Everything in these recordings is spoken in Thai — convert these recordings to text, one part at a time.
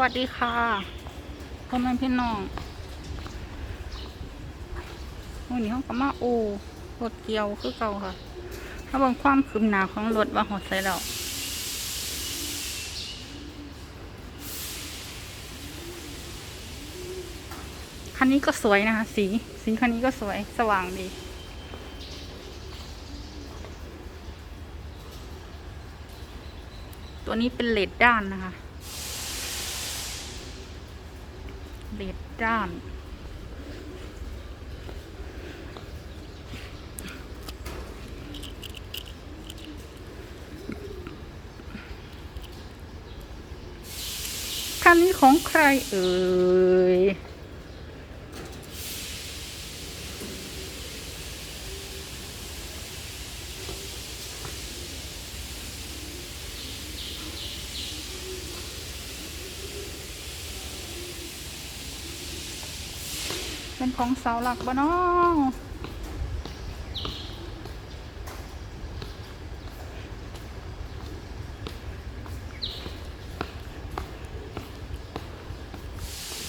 วัสดีค่ะพ่อแม่พี่น้องวันนี้ห้องก็มาโอรถเกียวคือเก่าค่ะ ถ้าบางความคืบหน้าของรถว่าหดใส่แล้วคันนี้ก็สวยนะคะ สีสีคันนี้ก็สวยสว่างดีตัวนี้เป็นเลดด้านนะคะ เด็ดจ้านคันนี้ของใครเอ่ย เป็นของเสาหลักบ้านอ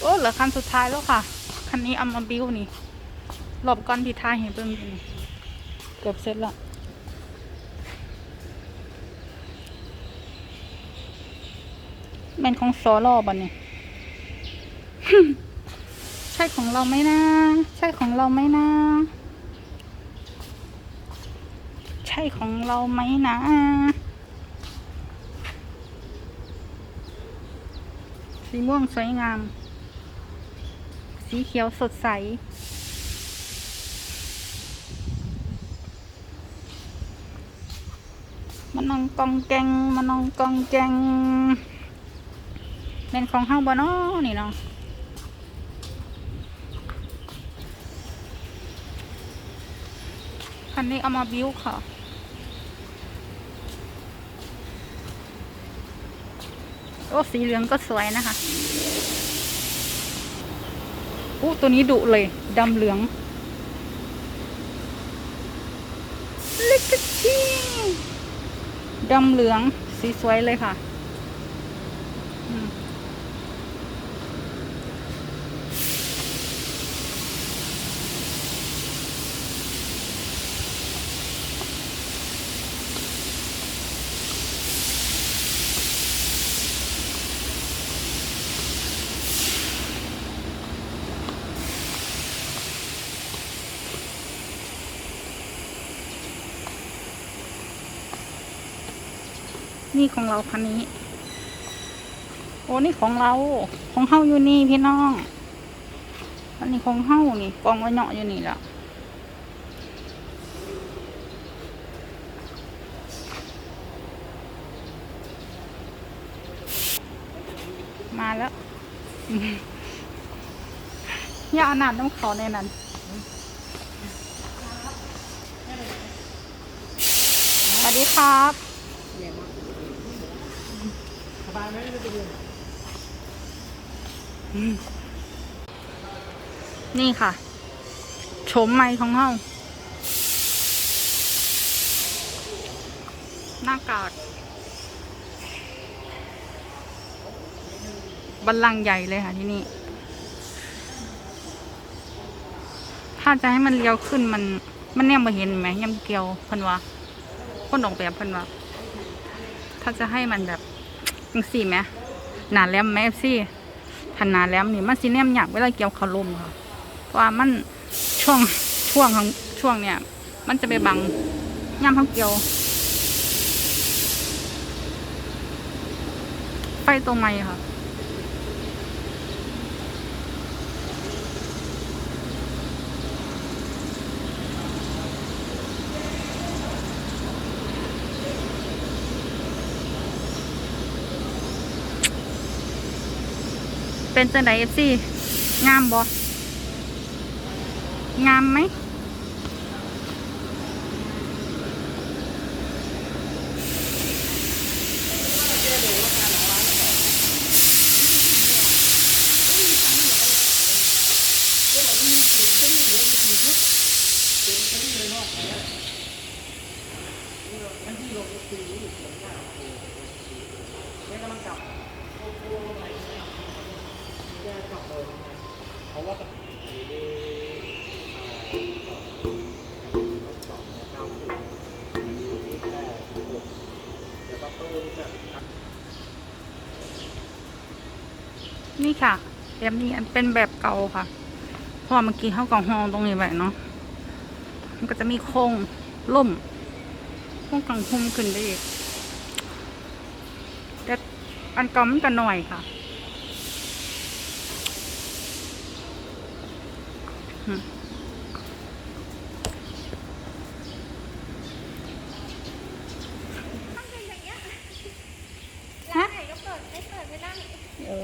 โอ้เหลือคันสุดท้ายแล้วค่ะ คันนี้เอามาบิวนี่หลบก้อนที่ท้ายเห็นเบิ่งอยู่นี่เกือบเสร็จล้วเป็นของซอรอบันนี่ใช่ของเราไหมนะ ใช่ของเราไหมนะ ใช่ของเราไหมนะสีม่วงสวยงาม สีเขียวสดใส มันนองกองแกงมันนองกองแกงเป็นของเฮาบ่นาะนี่เนาะ คันนี้เอามาบิ้วค่ะ โอ้สีเหลืองก็สวยนะคะอู้ตัวนี้ดุเลยดำเหลืองเล็กชิดำเหลืองสีสวยเลยค่ะ นี่ของเราคันนี้ โอ้นี่ของเรา ของเฮาอยู่นี่พี่น้องอันนี้ของเฮานี่กองไว้เหนาะอยู่นี่แหละมาแล้วอย่าเอาน้ำน้ำเขาในนั้นสวัสดีครับ สบายไหมไม่เป็นไรนี่ค่ะโฉมใหม่ของเฮาหน้ากากบัลลังก์ใหญ่เลยค่ะที่นี่ ถ้าจะให้มันเลี้ยวขึ้นมัน มันเนี่ยมาเห็นไหมยำเกียวพันวะคนออกแบบพันวะถ้าจะให้มันแบบ จังสี่ไหมหนาแหลมไหมซี่ทันหนาแหลมนี่มันสีแนมหยาบเวลาเกี่ยวเขาลมค่ะเพราะว่ามันช่วงช่วงของช่วงเนี่ย มันจะไปบังย่ำเขาเกี่ยว ไฟตรงไหมค่ะ เป็นจังไดเอฟซีงามบ่งามไหมเนี่ค่ะแบ บนี้อันเป็นแบบเก่าค่ะเพราะว่อเมื่อกี้เขากองห้องตรงนี้ไว้เนาะ มันก็จะมีโครงล่มโครงกลางหุ้มขึ้นได้อีกแต่อันเก่ามันก็หน่อยค่ะ อืมร้านไหนก็เปิดไม่เปิดไม่ได้โอ้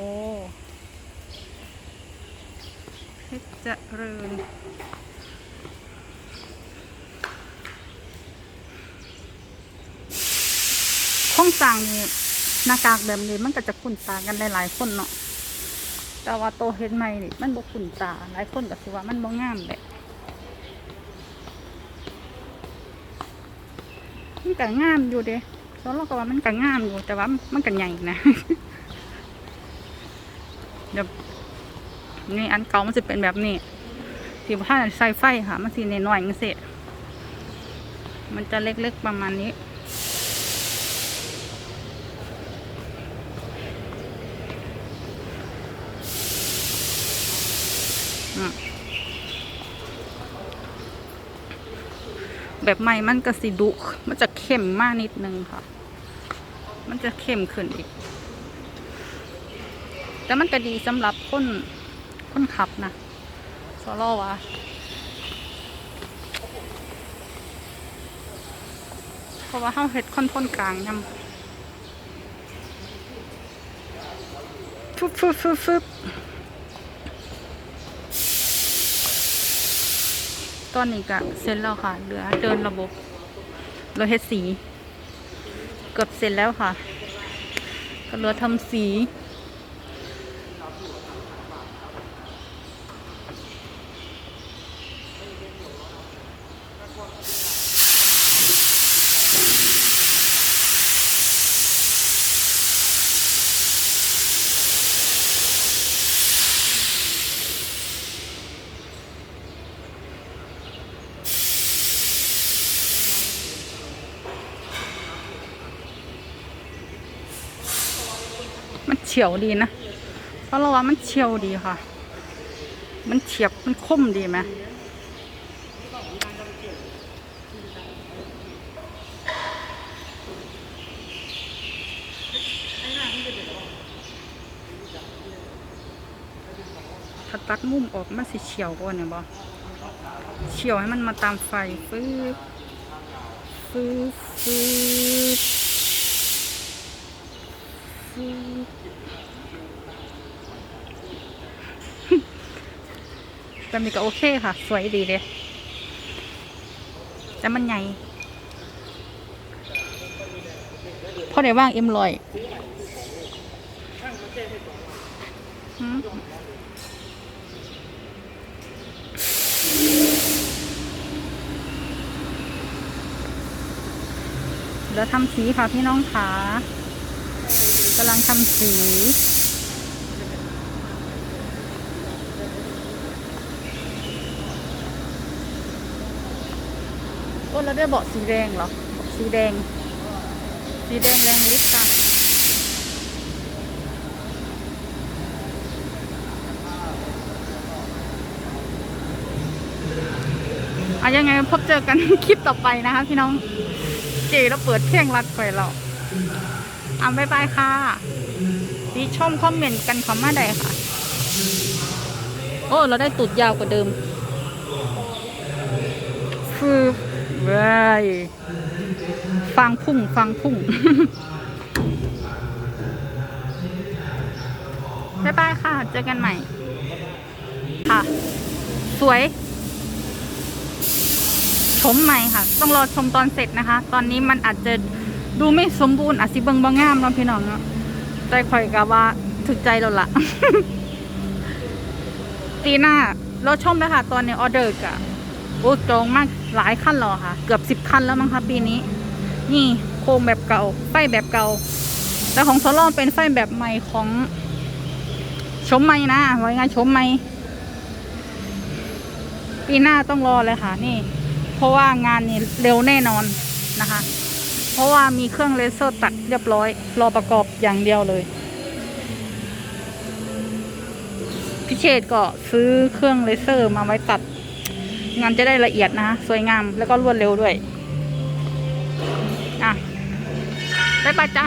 เพชรเจริญข้องสร้างนี่หน้ากากแบบนี้มันก็จะคุ้นตากันหลายๆคนเนาะ แต่ว่าโตเฮ็ดใหม่นี่มันบ่คุ้นตาหลายคนก็สิว่ามันบ่งามแบบมันก็งามอยู่เด้แล้วเราก็ว่ามันก็งามอยู่แต่ว่ามันก็ใหญ่นะเดี๋ยวนี่อันเก่ามันจะเป็นแบบนี้ที่ถ้าใส่ไฟค่ะ มันสีน้อยๆมันสิมันจะเล็กๆประมาณนี้ แบบใหม่มันก็สิดุ มันจะเข้มมากนิดนึงค่ะ มันจะเข้มขึ้นอีก แต่มันก็ดีสำหรับคนคนขับนะสโลวะเพราะว่าเฮาเฮ็ดคนพ้นกลางนำฟึบฟึบฟึบฟึบ ตอนนี้ก็เสร็จแล้วค่ะ เหลือเดินระบบเราเฮ็ดสี เกือบเสร็จแล้วค่ะ ก็เหลือทำสี ฉียวดีนะ เพราะเราว่ามันเฉียวดีค่ะ มันเฉียบมันคมดีไหมถ้าตัดมุมออกมันสิเฉียวกว่าเนี่ยบอเฉียวให้มันมาตามไฟฟืบฟื บบแต่มีก็โอเคค่ะ สวยดีเลยแต่มันใหญ่พอได้ว่างเอ็มลอยแล้วทำสีค่ะพี่น้องขากำลังทำสี โอ้แล้วได้เบาะสีแดงเหรอ สีแดง สีแดงแรงฤทธิ์ค่ะอะยังไงพบเจอกันคลิปต่อไปนะคะพี่น้อง เจแล้วเปิดเพลงรัดไปแล้วอะบ๊ายบายค่ะดีชมคอมเมนต์กันคำมมาได้ค่ะ โอ้ เราได้ตูดยาวกว่าเดิมฟืบ เว้ยฟังพุ่งฟังพุ่งบ๊ายบายค่ะ เจอกันใหม่ ค่ะ สวย ชมใหม่ค่ะ ต้องรอชมตอนเสร็จนะคะ ตอนนี้มันอาจจะดูไม่สมบูรณ์อาจสิเบิงบางงามเนาะพี่น้องเนาะใจข่อยกะว่าถึกใจเราละปีหน้าเราชมแล้วค่ะ ตอนนี้ออเดอร์กะ โอ้จองมากหลายขั้นแล้วค่ะ เกือบสิบคันแล้วมั้งคะปีนี้ นี่โคมแบบเก่าไฟแบบเก่า แต่ของโซลอนเป็นไฟแบบใหม่ของชมใหม่นะไว้งานชมใหม่ปีหน้าต้องรอเลยค่ะ นี่ เพราะว่างานนี้เร็วแน่นอนนะคะ เพราะว่ามีเครื่องเลเซอร์ตัดเรียบร้อย รอประกอบอย่างเดียวเลยพิเชษก็ซื้อเครื่องเลเซอร์มาไว้ตัด งานจะได้ละเอียดนะสวยงามแล้วก็รวดเร็วด้วย อะบ๊ายบายจ้า